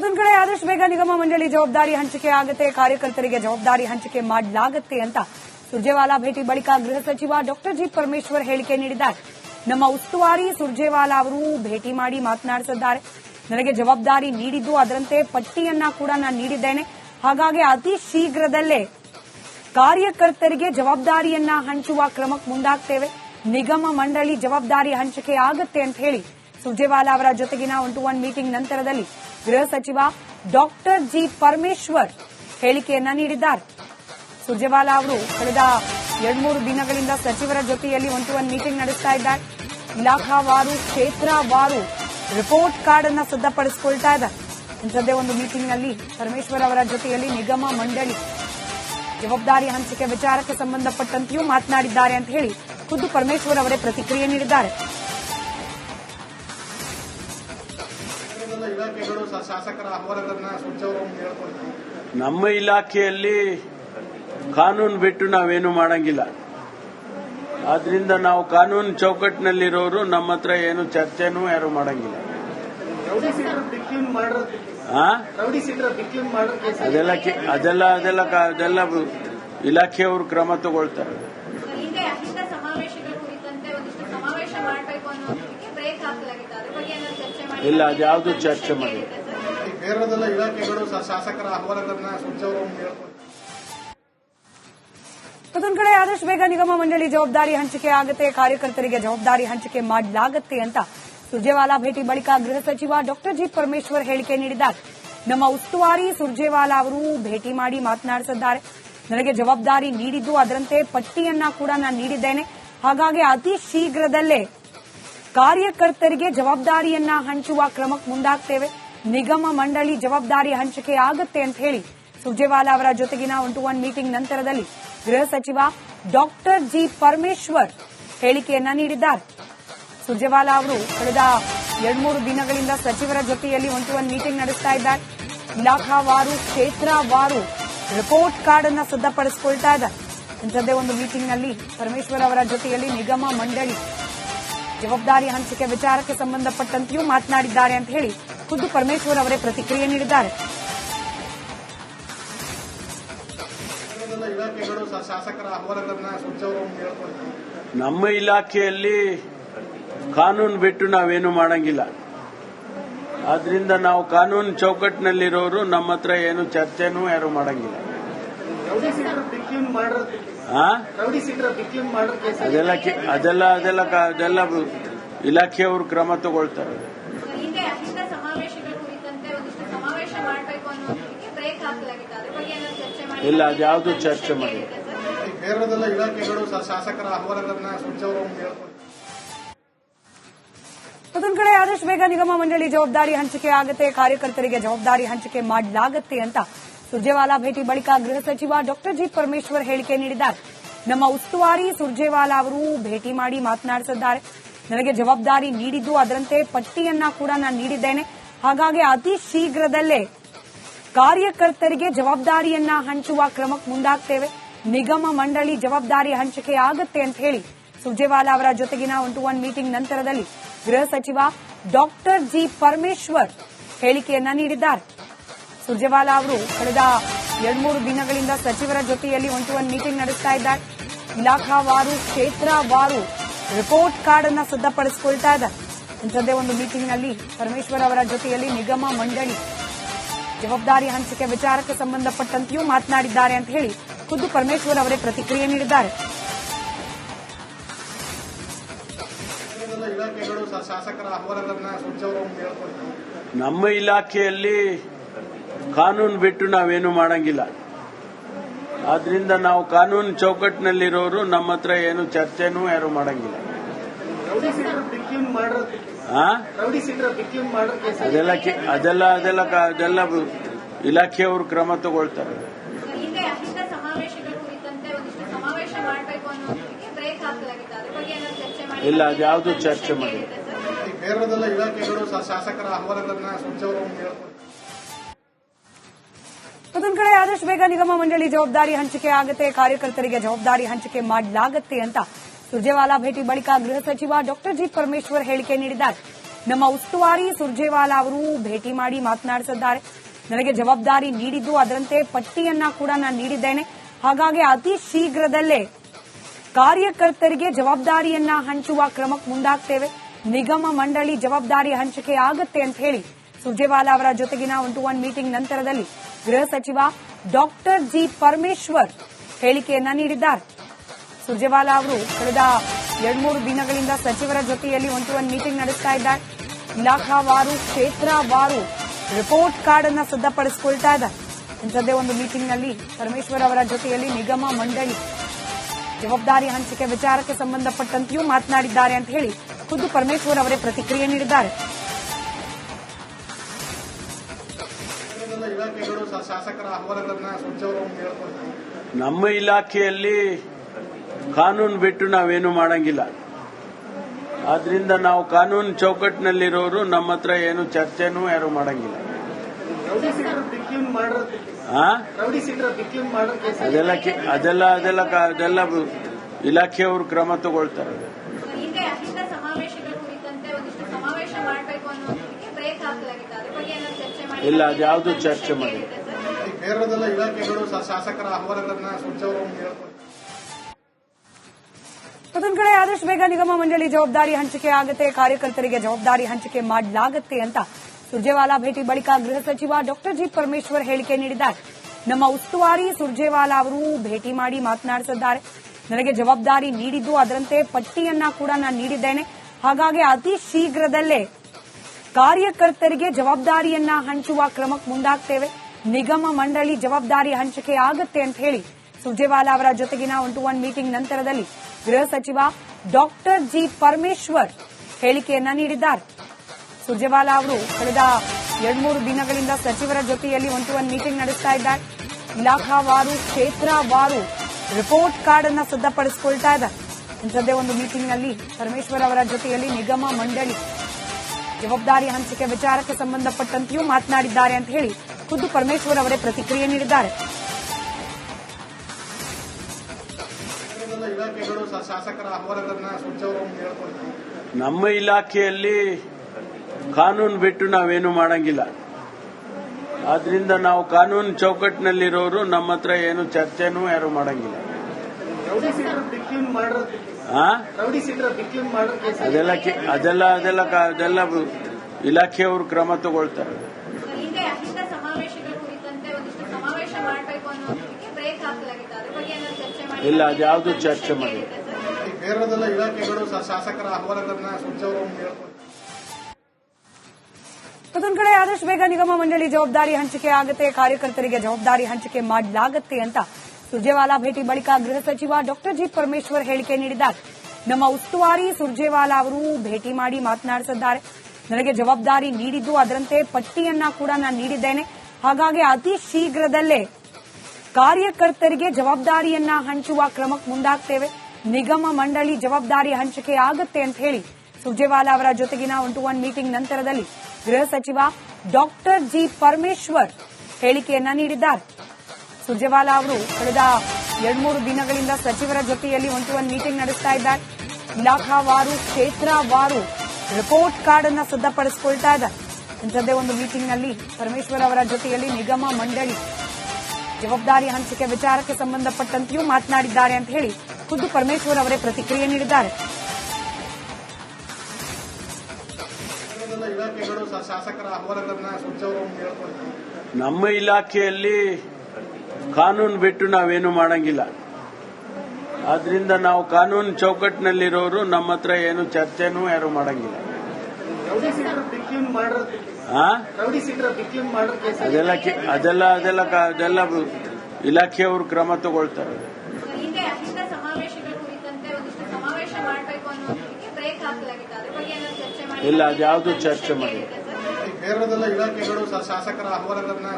ಮತ್ತೊಂದ್ ಕಡೆ ಆದಷ್ಟು ಬೇಗ ನಿಗಮ ಮಂಡಳಿ ಜವಾಬ್ದಾರಿ ಹಂಚಿಕೆ ಆಗುತ್ತೆ, ಕಾರ್ಯಕರ್ತರಿಗೆ ಜವಾಬ್ದಾರಿ ಹಂಚಿಕೆ ಮಾಡಲಾಗುತ್ತೆ ಅಂತ ಸುರ್ಜೇವಾಲಾ ಭೇಟಿ ಬಳಿಕ ಗೃಹ ಸಚಿವ ಡಾಕ್ಟರ್ ಜಿ ಪರಮೇಶ್ವರ್ ಹೇಳಿಕೆ ನೀಡಿದ್ದಾರೆ. ನಮ್ಮ ಉಸ್ತುವಾರಿ ಸುರ್ಜೇವಾಲಾ ಅವರು ಭೇಟಿ ಮಾಡಿ ಮಾತನಾಡಿಸಿದ್ದಾರೆ. ನನಗೆ ಜವಾಬ್ದಾರಿ ನೀಡಿದ್ದು ಅದರಂತೆ ಪಟ್ಟಿಯನ್ನ ಕೂಡ ನಾನು ನೀಡಿದ್ದೇನೆ. ಹಾಗಾಗಿ ಅತಿ ಶೀಘ್ರದಲ್ಲೇ ಕಾರ್ಯಕರ್ತರಿಗೆ ಜವಾಬ್ದಾರಿಯನ್ನ ಹಂಚುವ ಕ್ರಮಕ್ಕೆ ಮುಂದಾಗ್ತೇವೆ. ನಿಗಮ ಮಂಡಳಿ ಜವಾಬ್ದಾರಿ ಹಂಚಿಕೆ ಆಗುತ್ತೆ ಅಂತ ಹೇಳಿ ಸುರ್ಜೇವಾಲಾ ಅವರ ಜೊತೆಗಿನ ಒನ್ ಟು ಒನ್ ಮೀಟಿಂಗ್ ನಂತರದಲ್ಲಿ ಗೃಹ ಸಚಿವ ಡಾಕ್ಟರ್ ಜಿ ಪರಮೇಶ್ವರ್ ಹೇಳಿಕೆಯನ್ನ ನೀಡಿದ್ದಾರೆ. ಸುರ್ಜೇವಾಲಾ ಅವರು ಕಳೆದ ಎರಡ್ಮೂರು ದಿನಗಳಿಂದ ಸಚಿವರ ಜೊತೆಯಲ್ಲಿ ಒಂದು ಒಂದು ಮೀಟಿಂಗ್ ನಡೆಸ್ತಾ ಇದ್ದಾರೆ. ಇಲಾಖಾವಾರು ಕ್ಷೇತ್ರವಾರು ರಿಪೋರ್ಟ್ ಕಾರ್ಡ್ ಅನ್ನು ಸಿದ್ಧಪಡಿಸಿಕೊಳ್ತಾ ಇದ್ದಾರೆ. ಇಂಥದ್ದೇ ಒಂದು ಮೀಟಿಂಗ್ನಲ್ಲಿ ಪರಮೇಶ್ವರ್ ಅವರ ಜೊತೆಯಲ್ಲಿ ನಿಗಮ ಮಂಡಳಿ ಜವಾಬ್ದಾರಿ ಹಂಚಿಕೆ ವಿಚಾರಕ್ಕೆ ಸಂಬಂಧಪಟ್ಟಂತೆಯೂ ಮಾತನಾಡಿದ್ದಾರೆ ಅಂತ ಹೇಳಿ ಖುದ್ದು ಪರಮೇಶ್ವರ್ ಅವರೇ ಪ್ರತಿಕ್ರಿಯೆ ನೀಡಿದ್ದಾರೆ. ಶಾಸಕರ ಅಹವಾಲುಗಳನ್ನ ನಮ್ಮ ಇಲಾಖೆಯಲ್ಲಿ ಕಾನೂನು ಬಿಟ್ಟು ನಾವೇನು ಮಾಡಂಗಿಲ್ಲ. ಆದ್ರಿಂದ ನಾವು ಕಾನೂನು ಚೌಕಟ್ಟಿನಲ್ಲಿರೋರು ನಮ್ಮ ಹತ್ರ ಏನು ಚರ್ಚೆನೂ ಯಾರು ಮಾಡಂಗಿಲ್ಲ. ರೌಡಿ ಸೀಟರ್ ಬಿಕ್ಲಿನ್ ಮಾಡ್ರ ಆ? ರೌಡಿ ಸೀಟರ್ ಬಿಕ್ಲಿನ್ ಮಾಡ್ರ ಅದೆಲ್ಲ ಅದೆಲ್ಲ ಅದೆಲ್ಲ ಕ- ಅದೆಲ್ಲ ಇಲಾಖೆಯವರು ಕ್ರಮ ತಗೊಳ್ತಾರೆ. ಹಿಂದೆ ಅಹಿಂದ ಸಮಾವೇಶಗಳ ಕುರಿತಂತೆ ಒಂದಿಷ್ಟು ಸಮಾವೇಶ ಮಾಡಬೇಕು ಅನ್ನೋದಕ್ಕೆ ಬ್ರೇಕ್ ಹಾಕಲಾಗಿದೆ ಅದ್ರ ಬಗ್ಗೆ ಚರ್ಚೆ ಮಾಡಿ? ಇಲ್ಲ ಅದ್ಯಾವುದು ಚರ್ಚೆ ಮಾಡಿ ಬೇರೆಲ್ಲ ಇಲಾಖೆಗಳು ಶಾಸಕರ ಅಹವಾಲುಗಳನ್ನ ಸುರ್ಜೆವರು ಮತ್ತೊಂದ್ ಕಡೆ ಆದಷ್ಟು ಬೇಗ ನಿಗಮ ಮಂಡಳಿ ಜವಾಬ್ದಾರಿ ಹಂಚಿಕೆ ಆಗುತ್ತೆ, ಕಾರ್ಯಕರ್ತರಿಗೆ ಜವಾಬ್ದಾರಿ ಹಂಚಿಕೆ ಮಾಡಲಾಗುತ್ತೆ ಅಂತ ಸುರ್ಜೇವಾಲಾ ಭೇಟಿ ಬಳಿಕ ಗೃಹ ಸಚಿವ ಡಾಕ್ಟರ್ ಜಿ ಪರಮೇಶ್ವರ್ ಹೇಳಿಕೆ ನೀಡಿದ್ದಾರೆ. ನಮ್ಮ ಉಸ್ತುವಾರಿ ಸುರ್ಜೇವಾಲಾ ಅವರು ಭೇಟಿ ಮಾಡಿ ಮಾತನಾಡಿಸಿದ್ದಾರೆ. ನನಗೆ ಜವಾಬ್ದಾರಿ ನೀಡಿದ್ದು ಅದರಂತೆ ಪಟ್ಟಿಯನ್ನ ಕೂಡ ನಾನು ನೀಡಿದ್ದೇನೆ. ಹಾಗಾಗಿ ಅತಿ ಶೀಘ್ರದಲ್ಲೇ ಕಾರ್ಯಕರ್ತರಿಗೆ ಜವಾಬ್ದಾರಿಯನ್ನ ಹಂಚುವ ಕ್ರಮಕ್ಕೆ ಮುಂದಾಗ್ತೇವೆ. ನಿಗಮ ಮಂಡಳಿ ಜವಾಬ್ದಾರಿ ಹಂಚಿಕೆ ಆಗುತ್ತೆ ಅಂತ ಹೇಳಿ ಸುರ್ಜೇವಾಲಾ ಅವರ ಜೊತೆಗಿನ ಒನ್ ಟು ಒನ್ ಮೀಟಿಂಗ್ ನಂತರದಲ್ಲಿ ಗೃಹ ಸಚಿವ ಡಾಕ್ಟರ್ ಜಿ ಪರಮೇಶ್ವರ್ ಹೇಳಿಕೆಯನ್ನ ನೀಡಿದ್ದಾರೆ. ಸುರ್ಜೇವಾಲಾ ಅವರು ಕಳೆದ ಎರಡ್ಮೂರು ದಿನಗಳಿಂದ ಸಚಿವರ ಜೊತೆಯಲ್ಲಿ ಒನ್ ಟು ಒನ್ ಮೀಟಿಂಗ್ ನಡೆಸ್ತಾ ಇದ್ದಾರೆ. ಇಲಾಖಾವಾರು ಕ್ಷೇತ್ರವಾರು ರಿಪೋರ್ಟ್ ಕಾರ್ಡ್ ಅನ್ನ ಸಿದ್ಧಪಡಿಸಿಕೊಳ್ತಾ ಇದ್ದಾರೆ. ಇಂಥದ್ದೇ ಒಂದು ಮೀಟಿಂಗ್ನಲ್ಲಿ ಪರಮೇಶ್ವರ್ ಅವರ ಜೊತೆಯಲ್ಲಿ ನಿಗಮ ಮಂಡಳಿ ಜವಾಬ್ದಾರಿ ಹಂಚಿಕೆ ವಿಚಾರಕ್ಕೆ ಸಂಬಂಧಪಟ್ಟಂತೆಯೂ ಮಾತನಾಡಿದ್ದಾರೆ ಅಂತ ಹೇಳಿ ಖುದ್ದು ಪರಮೇಶ್ವರ್ ಅವರೇ ಪ್ರತಿಕ್ರಿಯೆ ನೀಡಿದ್ದಾರೆ. ನಮ್ಮ ಇಲಾಖೆಯಲ್ಲಿ ಕಾನೂನು ಬಿಟ್ಟು ನಾವೇನು ಮಾಡಂಗಿಲ್ಲ. ಆದ್ರಿಂದ ನಾವು ಕಾನೂನು ಚೌಕಟ್ಟಿನಲ್ಲಿರೋರು ನಮ್ಮ ಹತ್ರ ಏನು ಚರ್ಚೆನೂ ಯಾರು ಮಾಡಂಗಿಲ್ಲ. ಅದೆಲ್ಲ ಅದೆಲ್ಲ ಅದೆಲ್ಲ ಅದೆಲ್ಲ ಇಲಾಖೆಯವರು ಕ್ರಮ ತಗೊಳ್ತಾರೆ. ಇಲ್ಲ ಅದ್ಯಾವುದು ಚರ್ಚೆ ಮಾಡಿ ಕೇರಳದಲ್ಲ ಇಲಾಖೆಗಳು ಶಾಸಕರ ಅಹವಾಲುಗಳನ್ನ ಸುರ್ಜೆವರು ಮತ್ತೊಂದ್ ಕಡೆ ಆದಷ್ಟು ಬೇಗ ನಿಗಮ ಮಂಡಳಿ ಜವಾಬ್ದಾರಿ ಹಂಚಿಕೆ ಆಗುತ್ತೆ ಕಾರ್ಯಕರ್ತರಿಗೆ ಜವಾಬ್ದಾರಿ ಹಂಚಿಕೆ ಮಾಡಲಾಗುತ್ತೆ ಅಂತ ಸುರ್ಜೇವಾಲಾ ಭೇಟಿ ಬಳಿಕ ಗೃಹ ಸಚಿವ ಡಾಕ್ಟರ್ ಜಿ ಪರಮೇಶ್ವರ್ ಹೇಳಿಕೆ ನೀಡಿದ್ದಾರೆ. ನಮ್ಮ ಉಸ್ತುವಾರಿ ಸುರ್ಜೇವಾಲಾ ಅವರು ಭೇಟಿ ಮಾಡಿ ಮಾತನಾಡಿಸಿದ್ದಾರೆ. ನನಗೆ ಜವಾಬ್ದಾರಿ ನೀಡಿದ್ದು ಅದರಂತೆ ಪಟ್ಟಿಯನ್ನ ಕೂಡ ನಾನು ನೀಡಿದ್ದೇನೆ. ಹಾಗಾಗಿ ಅತಿ ಶೀಘ್ರದಲ್ಲೇ ಕಾರ್ಯಕರ್ತರಿಗೆ ಜವಾಬ್ದಾರಿಯನ್ನ ಹಂಚುವ ಕ್ರಮಕ್ಕೆ ಮುಂದಾಗ್ತೇವೆ. ನಿಗಮ ಮಂಡಳಿ ಜವಾಬ್ದಾರಿ ಹಂಚಿಕೆ ಆಗುತ್ತೆ ಅಂತ ಹೇಳಿ ಸುರ್ಜೇವಾಲಾ ಅವರ ಜೊತೆಗಿನ ಒನ್ ಟು ಒನ್ ಮೀಟಿಂಗ್ ನಂತರದಲ್ಲಿ ಗೃಹ ಸಚಿವ ಡಾಕ್ಟರ್ ಜಿ ಪರಮೇಶ್ವರ್ ಹೇಳಿಕೆಯನ್ನ ನೀಡಿದ್ದಾರೆ. ಸುರ್ಜೇವಾಲಾ ಅವರು ಕಳೆದ ಎರಡ್ಮೂರು ದಿನಗಳಿಂದ ಸಚಿವರ ಜೊತೆಯಲ್ಲಿ ಒನ್ ಟು ಒನ್ ಮೀಟಿಂಗ್ ನಡೆಸ್ತಾ ಇದ್ದಾರೆ. ಇಲಾಖಾವಾರು ಕ್ಷೇತ್ರವಾರು ರಿಪೋರ್ಟ್ ಕಾರ್ಡ್ ಅನ್ನ ಸಿದ್ಧಪಡಿಸಿಕೊಳ್ತಾ ಇದ್ದಾರೆ. ಇಂಥದ್ದೇ ಒಂದು ಮೀಟಿಂಗ್ನಲ್ಲಿ ಪರಮೇಶ್ವರ್ ಅವರ ಜೊತೆಯಲ್ಲಿ ನಿಗಮ ಮಂಡಳಿ ಜವಾಬ್ದಾರಿ ಹಂಚಿಕೆ ವಿಚಾರಕ್ಕೆ ಸಂಬಂಧಪಟ್ಟಂತೆಯೂ ಮಾತನಾಡಿದ್ದಾರೆ ಅಂತ ಹೇಳಿ ಖುದ್ದು ಪರಮೇಶ್ವರ್ ಅವರೇ ಪ್ರತಿಕ್ರಿಯೆ ನೀಡಿದ್ದಾರೆ. ನಮ್ಮ ಇಲಾಖೆಯಲ್ಲಿ ಕಾನೂನು ಬಿಟ್ಟು ನಾವೇನು ಮಾಡಂಗಿಲ್ಲ. ಆದ್ರಿಂದ ನಾವು ಕಾನೂನು ಚೌಕಟ್ಟಿನಲ್ಲಿರೋರು ನಮ್ಮ ಹತ್ರ ಏನು ಚರ್ಚೆನೂ ಯಾರು ಮಾಡಂಗಿಲ್ಲ. ಅದೆಲ್ಲ ಕಿ- ಅದೆಲ್ಲ ಅದೆಲ್ಲ ಅದೆಲ್ಲ ಇಲಾಖೆಯವರು ಕ್ರಮ ತಗೊಳ್ತಾರೆ. ಹಿಂದೆ ಅಹಿಂದ ಸಮಾವೇಶಗಳ ಕುರಿತಂತೆ ಒಂದಿಷ್ಟು ಸಮಾವೇಶ ಮಾಡಬೇಕು ಅನ್ನೋದಕ್ಕೆ ಬ್ರೇಕ್ ಹಾಕಲಾಗಿದೆ ಅದ್ರ ಬಗ್ಗೆ ಚರ್ಚೆ ಮಾಡಿ? ಇಲ್ಲ ಅದ್ಯಾವುದು ಚರ್ಚೆ ಮಾಡಿ ಮತ್ತೊಂದ್ ಕಡೆ ಆದಷ್ಟು ಬೇಗ ನಿಗಮ ಮಂಡಳಿ ಜವಾಬ್ದಾರಿ ಹಂಚಿಕೆ ಆಗುತ್ತೆ ಕಾರ್ಯಕರ್ತರಿಗೆ ಜವಾಬ್ದಾರಿ ಹಂಚಿಕೆ ಮಾಡಲಾಗತ್ತೆ ಅಂತ ಸುರ್ಜೇವಾಲಾ ಭೇಟಿ ಬಳಿಕ ಗೃಹ ಸಚಿವ ಡಾಕ್ಟರ್ ಜಿ ಪರಮೇಶ್ವರ್ ಹೇಳಿಕೆ ನೀಡಿದ್ದಾರೆ. ನಮ್ಮ ಉಸ್ತುವಾರಿ ಸುರ್ಜೇವಾಲಾ ಅವರು ಭೇಟಿ ಮಾಡಿ ಮಾತನಾಡಿಸಿದ್ದಾರೆ. ನನಗೆ ಜವಾಬ್ದಾರಿ ನೀಡಿದ್ದು ಅದರಂತೆ ಪಟ್ಟಿಯನ್ನ ಕೂಡ ನಾನು ನೀಡಿದ್ದೇನೆ. ಹಾಗಾಗಿ ಅತಿ ಶೀಘ್ರದಲ್ಲೇ ಕಾರ್ಯಕರ್ತರಿಗೆ ಜವಾಬ್ದಾರಿಯನ್ನ ಹಂಚುವ ಕ್ರಮಕ್ಕೆ ಮುಂದಾಗ್ತೇವೆ. ನಿಗಮ ಮಂಡಳಿ ಜವಾಬ್ದಾರಿ ಹಂಚಿಕೆ ಆಗುತ್ತೆ ಅಂತ ಹೇಳಿ ಸುರ್ಜೇವಾಲಾ ಅವರ ಜೊತೆಗಿನ ಒನ್ ಟು ಒನ್ ಮೀಟಿಂಗ್ ನಂತರದಲ್ಲಿ ಗೃಹ ಸಚಿವ ಡಾಕ್ಟರ್ ಜಿ ಪರಮೇಶ್ವರ್ ಹೇಳಿಕೆಯನ್ನ ನೀಡಿದ್ದಾರೆ. ಸುರ್ಜೇವಾಲಾ ಅವರು ಕಳೆದ ಎರಡ್ಮೂರು ದಿನಗಳಿಂದ ಸಚಿವರ ಜೊತೆಯಲ್ಲಿ ಒನ್ ಟು ಒನ್ ಮೀಟಿಂಗ್ ನಡೆಸ್ತಾ ಇದ್ದಾರೆ. ಇಲಾಖಾವಾರು ಕ್ಷೇತ್ರವಾರು ರಿಪೋರ್ಟ್ ಕಾರ್ಡ್ ಅನ್ನ ಸಿದ್ಧಪಡಿಸಿಕೊಳ್ತಾ ಇದ್ದಾರೆ. ಇಂಥದ್ದೇ ಒಂದು ಮೀಟಿಂಗ್ನಲ್ಲಿ ಪರಮೇಶ್ವರ್ ಅವರ ಜೊತೆಯಲ್ಲಿ ನಿಗಮ ಮಂಡಳಿ ಜವಾಬ್ದಾರಿ ಹಂಚಿಕೆ ವಿಚಾರಕ್ಕೆ ಸಂಬಂಧಪಟ್ಟಂತೆಯೂ ಮಾತನಾಡಿದ್ದಾರೆ ಅಂತ ಹೇಳಿ ಖುದ್ದು ಪರಮೇಶ್ವರ್ ಅವರೇ ಪ್ರತಿಕ್ರಿಯೆ ನೀಡಿದ್ದಾರೆ. ನಮ್ಮ ಇಲಾಖೆಯಲ್ಲಿ ಕಾನೂನು ಬಿಟ್ಟು ನಾವೇನು ಮಾಡಂಗಿಲ್ಲ. ಆದ್ರಿಂದ ನಾವು ಕಾನೂನು ಚೌಕಟ್ಟಿನಲ್ಲಿರೋರು ನಮ್ಮ ಹತ್ರ ಏನು ಚರ್ಚೆನೂ ಯಾರು ಮಾಡಂಗಿಲ್ಲ. ಅದೆಲ್ಲ ಅದೆಲ್ಲ ಅದೆಲ್ಲ ಕ- ಅದೆಲ್ಲ ಇಲಾಖೆಯವರು ಕ್ರಮ ತಗೊಳ್ತಾರೆ. ಹಿಂದೆ ಅಹಿಂದ ಸಮಾವೇಶಗಳ ಕುರಿತಂತೆ ಒಂದಿಷ್ಟು ಮತ್ತೊಂದು ಕಡೆ ಆದಷ್ಟು ಬೇಗ ನಿಗಮ ಮಂಡಳಿ ಜವಾಬ್ದಾರಿ ಹಂಚಿಕೆ ಆಗುತ್ತೆ, ಕಾರ್ಯಕರ್ತರಿಗೆ ಜವಾಬ್ದಾರಿ ಹಂಚಿಕೆ ಮಾಡಲಾಗುತ್ತೆ ಅಂತ ಸುರ್ಜೇವಾಲಾ ಭೇಟಿ ಬಳಿಕ ಗೃಹ ಸಚಿವ ಡಾಕ್ಟರ್ ಜಿ ಪರಮೇಶ್ವರ್ ಹೇಳಿಕೆ ನೀಡಿದ್ದಾರೆ. ನಮ್ಮ ಉಸ್ತುವಾರಿ ಸುರ್ಜೇವಾಲಾ ಅವರು ಭೇಟಿ ಮಾಡಿ ಮಾತನಾಡಿಸಿದ್ದಾರೆ. ನನಗೆ ಜವಾಬ್ದಾರಿ ನೀಡಿದ್ದು ಅದರಂತೆ ಪಟ್ಟಿಯನ್ನ ಕೂಡ ನಾನು ನೀಡಿದ್ದೇನೆ. ಹಾಗಾಗಿ ಅತಿ ಶೀಘ್ರದಲ್ಲೇ ಕಾರ್ಯಕರ್ತರಿಗೆ ಜವಾಬ್ದಾರಿಯನ್ನ ಹಂಚುವ ಕ್ರಮಕ್ಕೆ ಮುಂದಾಗ್ತೇವೆ. ನಿಗಮ ಮಂಡಳಿ ಜವಾಬ್ದಾರಿ ಹಂಚಿಕೆ ಆಗುತ್ತೆ ಅಂತ ಹೇಳಿ ಸುರ್ಜೇವಾಲಾ ಅವರ ಜೊತೆಗಿನ ಒನ್ ಟು ಒನ್ ಮೀಟಿಂಗ್ ನಂತರದಲ್ಲಿ ಗೃಹ ಸಚಿವ ಡಾಕ್ಟರ್ ಜಿ ಪರಮೇಶ್ವರ್ ಹೇಳಿಕೆಯನ್ನ ನೀಡಿದ್ದಾರೆ. ಸುರ್ಜೇವಾಲಾ ಅವರು ಕಳೆದ ಎರಡ್ಮೂರು ದಿನಗಳಿಂದ ಸಚಿವರ ಜೊತೆಯಲ್ಲಿ ಒನ್ ಟು ಒನ್ ಮೀಟಿಂಗ್ ನಡೆಸ್ತಾ ಇದ್ದಾರೆ ಇಲಾಖಾವಾರು ಕ್ಷೇತ್ರವಾರು ರಿಪೋರ್ಟ್ ಕಾರ್ಡ್ ಅನ್ನು ಸಿದ್ಧಪಡಿಸಿಕೊಳ್ತಾ ಇದ್ದಾರೆ. ಇಂಥದ್ದೇ ಒಂದು ಮೀಟಿಂಗ್ನಲ್ಲಿ ಪರಮೇಶ್ವರ್ ಅವರ ಜೊತೆಯಲ್ಲಿ ನಿಗಮ ಮಂಡಳಿ ಜವಾಬ್ದಾರಿ ಹಂಚಿಕೆ ವಿಚಾರಕ್ಕೆ ಸಂಬಂಧಪಟ್ಟಂತೆಯೂ ಮಾತನಾಡಿದ್ದಾರೆ ಅಂತ ಹೇಳಿ ಖುದ್ದು ಪರಮೇಶ್ವರ್ ಅವರೇ ಪ್ರತಿಕ್ರಿಯೆ ನೀಡಿದ್ದಾರೆ. ಶಾಸಕರ ಅಹವಾಲುಗಳನ್ನ ನಮ್ಮ ಇಲಾಖೆಯಲ್ಲಿ ಕಾನೂನು ಬಿಟ್ಟು ನಾವೇನು ಮಾಡಂಗಿಲ್ಲ. ಆದ್ರಿಂದ ನಾವು ಕಾನೂನು ಚೌಕಟ್ಟಿನಲ್ಲಿರೋರು ನಮ್ಮ ಹತ್ರ ಏನು ಚರ್ಚೆನೂ ಯಾರು ಮಾಡಂಗಿಲ್ಲ. ರೌಡಿ ಸೀಟರ್ ಬಿಕ್ಲಿನ್ ಮಾಡ್ರ ಆ? ರೌಡಿ ಸೀಟರ್ ಬಿಕ್ಲಿನ್ ಮಾಡ್ರ ಅದೆಲ್ಲ ಅದೆಲ್ಲ ಅದೆಲ್ಲ ಕ- ಅದೆಲ್ಲ ಇಲಾಖೆಯವರು ಕ್ರಮ ತಗೊಳ್ತಾರೆ. ಇಲ್ಲ ಅಹಿಂದ ಸಮಾವೇಶಗಳ ಕುರಿತಂತೆ ಒಂದಿಷ್ಟು ಸಮಾವೇಶ ಮಾಡಬೇಕು ಅನ್ನೋದಕ್ಕೆ ಬ್ರೇಕ್ ಹಾಕಲಾಗಿದೆ ಅದ್ರ ಬಗ್ಗೆ ಚರ್ಚೆ ಮಾಡಿ? ಇಲ್ಲ, ಅದ್ಯಾವುದು ಚರ್ಚೆ ಮಾಡಿಲ್ಲ. ಕೇರಳದಲ್ಲ ಇಲಾಖೆಗಳು ಶಾಸಕರ ಅಹವಾಲುಗಳನ್ನ ಹೇಳ್ಕೊಳ್ತಾರೆ ಮತ್ತೊಂದು ಕಡೆ ಆದಷ್ಟು ಬೇಗ ನಿಗಮ ಮಂಡಳಿ ಜವಾಬ್ದಾರಿ ಹಂಚಿಕೆ ಆಗುತ್ತೆ, ಕಾರ್ಯಕರ್ತರಿಗೆ ಜವಾಬ್ದಾರಿ ಹಂಚಿಕೆ ಮಾಡಲಾಗುತ್ತೆ ಅಂತ ಸುರ್ಜೇವಾಲಾ ಭೇಟಿ ಬಳಿಕ ಗೃಹ ಸಚಿವ ಡಾಕ್ಟರ್ ಜಿ ಪರಮೇಶ್ವರ್ ಹೇಳಿಕೆ ನೀಡಿದ್ದಾರೆ. ನಮ್ಮ ಉಸ್ತುವಾರಿ ಸುರ್ಜೇವಾಲಾ ಅವರು ಭೇಟಿ ಮಾಡಿ ಮಾತನಾಡಿಸಿದ್ದಾರೆ. ನನಗೆ ಜವಾಬ್ದಾರಿ ನೀಡಿದ್ದು ಅದರಂತೆ ಪಟ್ಟಿಯನ್ನ ಕೂಡ ನಾನು ನೀಡಿದ್ದೇನೆ. ಹಾಗಾಗಿ ಅತಿ ಶೀಘ್ರದಲ್ಲೇ ಕಾರ್ಯಕರ್ತರಿಗೆ ಜವಾಬ್ದಾರಿಯನ್ನ ಹಂಚುವ ಕ್ರಮಕ್ಕೆ ಮುಂದಾಗ್ತೇವೆ. ನಿಗಮ ಮಂಡಳಿ ಜವಾಬ್ದಾರಿ ಹಂಚಿಕೆ ಆಗುತ್ತೆ ಅಂತ ಹೇಳಿ ಸುರ್ಜೇವಾಲಾ ಅವರ ಜೊತೆಗಿನ ಒನ್ ಟು ಒನ್ ಮೀಟಿಂಗ್ ನಂತರದಲ್ಲಿ ಗೃಹ ಸಚಿವ ಡಾಕ್ಟರ್ ಜಿ ಪರಮೇಶ್ವರ್ ಹೇಳಿಕೆಯನ್ನ ನೀಡಿದ್ದಾರೆ. ಸುರ್ಜೇವಾಲಾ ಅವರು ಕಳೆದ ಎರಡ್ಮೂರು ದಿನಗಳಿಂದ ಸಚಿವರ ಜೊತೆಯಲ್ಲಿ ಒನ್ ಟು ಒನ್ ಮೀಟಿಂಗ್ ನಡೆಸ್ತಾ ಇದ್ದಾರೆ. ಇಲಾಖಾವಾರು ಕ್ಷೇತ್ರವಾರು ರಿಪೋರ್ಟ್ ಕಾರ್ಡ್ ಅನ್ನ ಸಿದ್ಧಪಡಿಸಿಕೊಳ್ತಾ ಇದ್ದಾರೆ. ಇಂಥದ್ದೇ ಒಂದು ಮೀಟಿಂಗ್ನಲ್ಲಿ ಪರಮೇಶ್ವರ್ ಅವರ ಜೊತೆಯಲ್ಲಿ ನಿಗಮ ಮಂಡಳಿ ಜವಾಬ್ದಾರಿ ಹಂಚಿಕೆ ವಿಚಾರಕ್ಕೆ ಸಂಬಂಧಪಟ್ಟಂತೆಯೂ ಮಾತನಾಡಿದ್ದಾರೆ ಅಂತ ಹೇಳಿ ಖುದ್ದು ಪರಮೇಶ್ವರ್ ಅವರೇ ಪ್ರತಿಕ್ರಿಯೆ ನೀಡಿದ್ದಾರೆ. ನಮ್ಮ ಇಲಾಖೆಯಲ್ಲಿ ಕಾನೂನು ಬಿಟ್ಟು ನಾವೇನು ಮಾಡಂಗಿಲ್ಲ. ಆದ್ರಿಂದ ನಾವು ಕಾನೂನು ಚೌಕಟ್ಟಿನಲ್ಲಿರೋರು ನಮ್ಮ ಹತ್ರ ಏನು ಚರ್ಚೆನೂ ಯಾರು ಮಾಡಂಗಿಲ್ಲ. ಅದೆಲ್ಲ ಅದೆಲ್ಲ ಅದೆಲ್ಲ ಅದೆಲ್ಲ ಇಲಾಖೆಯವರು ಕ್ರಮ ತಗೊಳ್ತಾರೆ. ಇಲ್ಲ, ಅದ್ಯಾವುದು ಚರ್ಚೆ ಮಾಡಿ ಕೇರಳದಲ್ಲ ಇಲಾಖೆಗಳು ಶಾಸಕರ ಅಹವಾಲುಗಳನ್ನ